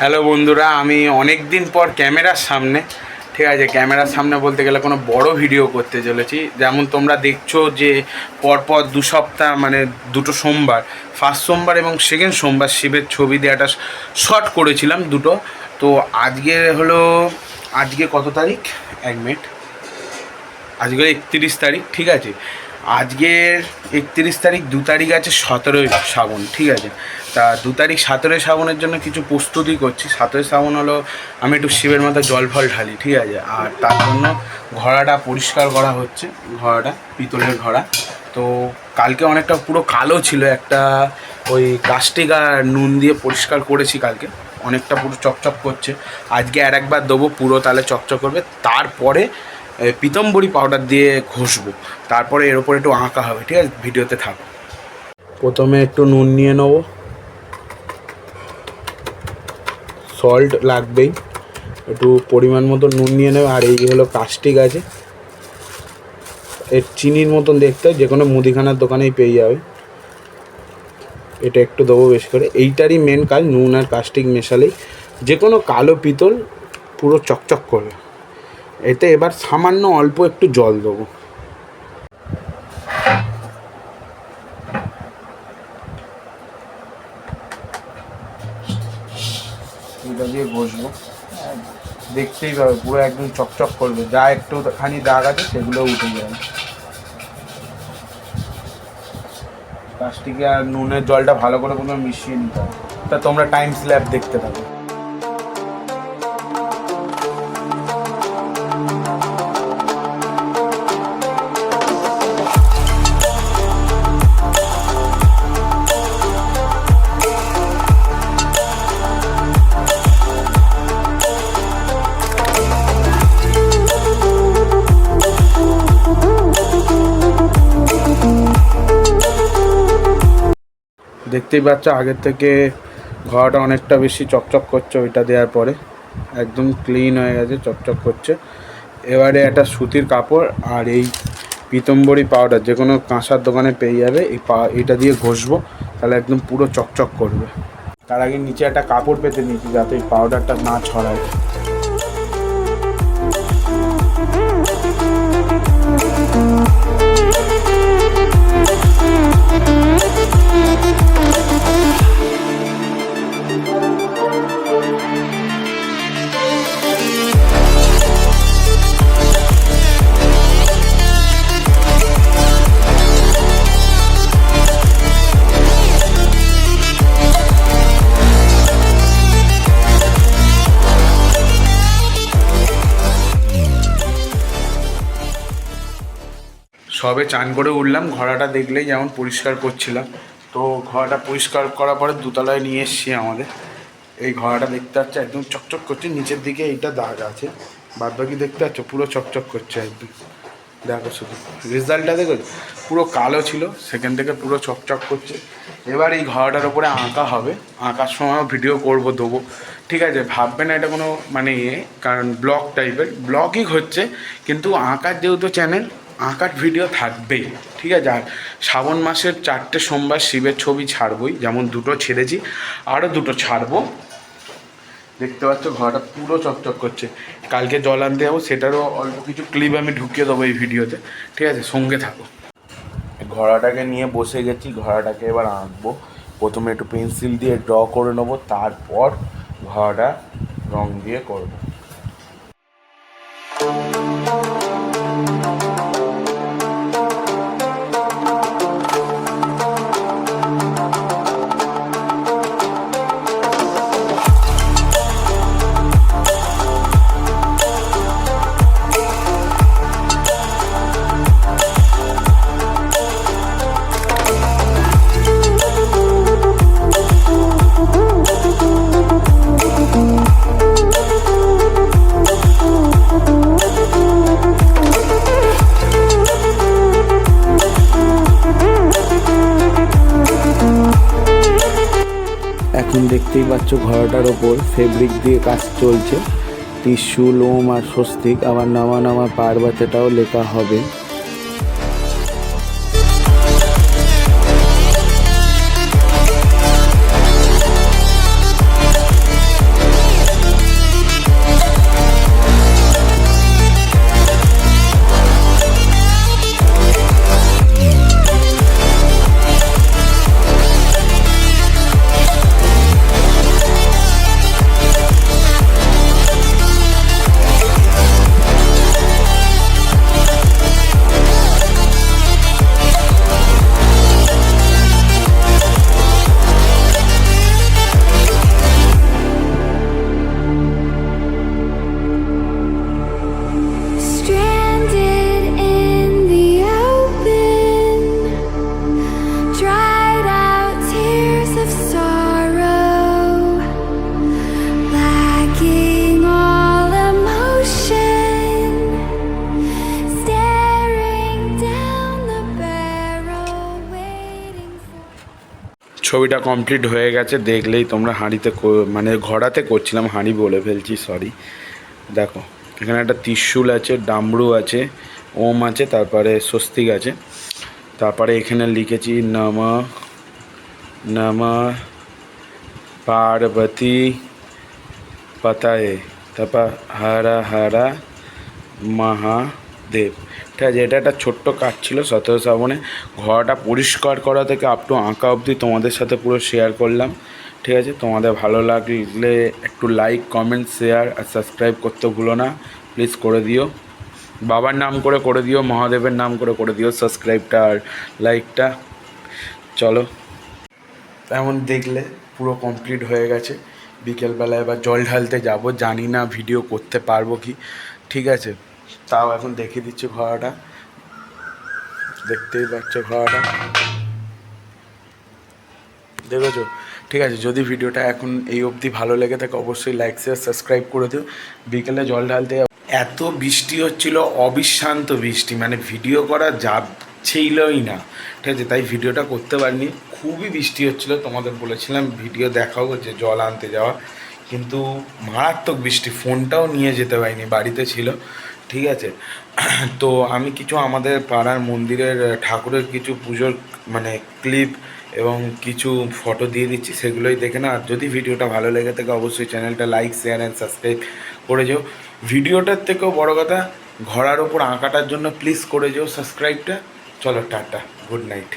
Hello বন্ধুরা, আমি অনেক দিন পর ক্যামেরার সামনে, ঠিক আছে, ক্যামেরার সামনে বলতে গেলে কোনো বড় ভিডিও করতে চলেছি। যেমন তোমরা দেখছ যে পরপর দু সপ্তাহ মানে দুটো সোমবার ফার্স্ট সোমবার এবং সেকেন্ড সোমবার শিবের ছবি দিয়ে একটা শর্ট করেছিলাম দুটো। তো আজকে হলো, আজকে কত তারিখ? এক মিনিট আজকে একত্রিশ তারিখ, ঠিক আছে? আজকের একত্রিশ তারিখ দু তারিখ আছে সতেরোই শ্রাবণ, ঠিক আছে? তা দু তারিখ সতেরোই শ্রাবণের জন্য কিছু প্রস্তুতি করছি। সতেরোই শ্রাবণ হলো আমি একটু শিবের মাথায় জল ফল ঢালি, ঠিক আছে? আর তার জন্য ঘোড়াটা পরিষ্কার করা হচ্ছে, ঘোড়াটা, পিতলের ঘোড়া। তো কালকে অনেকটা পুরো কালো ছিল, একটা ওই কাস্টিক আর নুন দিয়ে পরিষ্কার করেছি কালকে। অনেকটা পুরো চকচক করছে। আজকে আর একবার দেবো, পুরো তাহলে চকচক করবে। তারপরে পিতম্বরী পাউডার দিয়ে ঘষবো। তারপরে এর উপরে একটু আঁকা হবে, ঠিক আছে? ভিডিওতে থাকো। প্রথমে একটু নুন নিয়ে নেব। সল্ট লাগবেই। একটু পরিমাণ মতো নুন নিয়ে নেবে। আর এই হলো কাস্টিক আছে। এর চিনির মতন দেখতে যে কোনো মুদিখানার দোকানেই পেয়ে যাবে। এটা একটু দেবো বেশ করে। এইটারই মেন কাজ নুন আর কাস্টিক মেশালেই। যে কোনো কালো পিতল পুরো চকচক করবে। এতে এবার সামান্য অল্প একটু জল দেবো। দিয়ে বসবো। দেখতেই পাবে, পুরো একদম চকচক করবে। যা একটু খানি দাগ আছে, সেগুলো উঠে যাবে। প্লাস্টিকে আর নুনের জলটা ভালো করে কোনো মিশিয়ে নিতে হবে তা তোমরা টাইম স্ল্যাব দেখতে পাবে। দেখতেই পাচ্ছ, আগের থেকে ঘোড়াটা অনেকটা বেশি চকচক করছে ওইটা দেওয়ার পরে। একদম ক্লিন হয়ে গেছে, চকচক করছে। এবারে একটা সুতির কাপড় আর এই পিতম্বরী পাউডার যে কোনো কাঁসার দোকানে পেয়ে যাবে, এই পা এটা দিয়ে ঘষবো, তাহলে একদম পুরো চকচক করবে। তার আগে নিচে একটা কাপড় পেতে নিচ্ছি যাতে এই পাউডারটা না ছড়ায়। সবে চান করে উঠলাম, ঘোড়াটা দেখলেই যেমন পরিষ্কার করছিলাম। তো ঘোড়াটা পরিষ্কার করার পরে দুতলায় নিয়ে এসছি আমাদের। এই ঘোড়াটা দেখতে পাচ্ছ, একদম চকচক করছে, নিচের দিকে এইটা দাগ আছে বাদ বাকি দেখতে পাচ্ছ, পুরো চকচক করছে একদম। দেখো শুধু, রেজাল্টটা দেখো, পুরো কালো ছিল, সেখান থেকে পুরো চকচক করছে। এবার এই ঘোড়াটার উপরে আঁকা হবে, আঁকার সময় ভিডিও করব, দেবো। ঠিক আছে, ভাববে না এটা কোনো মানে ইয়ে কারণ ব্লগ টাইপের ব্লগই হচ্ছে কিন্তু আঁকার যেহেতু চ্যানেল আঁকার ভিডিও থাকবেই, ঠিক আছে? আর শ্রাবণ মাসের চারটে সোমবার শিবের ছবি ছাড়বই, যেমন দুটো ছেড়েছি আরও দুটো ছাড়বো। দেখতে পাচ্ছ, ঘরটা পুরো চকচক করছে। কালকে জল আনতে যাব, সেটারও অল্প কিছু ক্লিপ আমি ঢুকিয়ে দেবো এই ভিডিওতে ঠিক আছে? সঙ্গে থাকো। ঘোড়াটাকে নিয়ে বসে গেছি, ঘোড়াটাকে এবার আঁকবো। প্রথমে একটু পেন্সিল দিয়ে ড্র করে নেব, তারপর ঘোড়াটা রং দিয়ে করব। এখন দেখতেই পাচ্ছ ঘরটার ওপর ফেব্রিক দিয়ে কাজ চলছে। ত্রিশূল লোম আর স্বস্তিক, আবার নামা নামা পার্বতেটাও লেখা হবে। ছবিটা কমপ্লিট হয়ে গেছে, দেখলেই তোমরা হাঁড়িতে মানে ঘোড়াতে করছিলাম, হাঁড়ি বলে ফেলছি সরি দেখো, এখানে একটা ত্রিশূল আছে, ডামরু আছে, ওম আছে, তারপরে স্বস্তিক আছে, তারপরে এখানে লিখেছি নম নম, পার্বতী, পাতায়ে, তারপর হারা হারা মহাদেব ঠিক আছে, এটা একটা ছোট্ট কাজ ছিল সতেরো শ্রাবণে। ঘরটা পরিষ্কার করা থেকে আপ টু আঁকা অবধি তোমাদের সাথে পুরো শেয়ার করলাম। ঠিক আছে, তোমাদের ভালো লাগলে একটু লাইক কমেন্ট শেয়ার আর সাবস্ক্রাইব করতে ভুলো না। প্লিজ করে দিও। বাবার নাম করে করে দিও, মহাদেবের নাম করে করে দিও সাবস্ক্রাইবটা আর লাইকটা চলো। এমন দেখলে পুরো কমপ্লিট হয়ে গেছে। বিকেলবেলা এবার জল ঢালতে যাব, জানি না ভিডিও করতে পারব কি। ঠিক আছে। তাও এখন দেখিয়ে দিচ্ছি ঘোড়াটা। দেখতেই পাচ্ছ ঘোড়াটা। দেখেছ? ঠিক আছে, যদি ভিডিওটা এখন এই অবধি ভালো লেগে থাকে, অবশ্যই লাইক শেয়ার সাবস্ক্রাইব করে দিও। বিকেলে জল ঢালতে। এত বৃষ্টি হচ্ছিল, অবিশ্রান্ত বৃষ্টি মানে ভিডিও করা যাচ্ছিলই না। ঠিক আছে, তাই ভিডিওটা করতে পারিনি। খুবই বৃষ্টি হচ্ছিল, তোমাদের বলেছিলাম ভিডিও দেখাও যে জল আনতে যাওয়া। কিন্তু মারাত্মক বৃষ্টি, ফোনটাও নিয়ে যেতে পারিনি, বাড়িতে ছিল। ঠিক আছে। তো আমি কিছু আমাদের পাড়ার মন্দিরের ঠাকুরের কিছু পুজোর মানে ক্লিপ এবং কিছু ফটো দিয়ে দিচ্ছি, সেগুলোই দেখে না আর যদি ভিডিওটা ভালো লেগে থাকে, অবশ্যই চ্যানেলটা লাইক শেয়ার অ্যান্ড সাবস্ক্রাইব করে যেও। ভিডিওটার থেকেও বড় কথা, ঘোড়ার ওপর আঁকাটার জন্য প্লিজ করে যেও সাবস্ক্রাইবটা চলো, টাটা গুড নাইট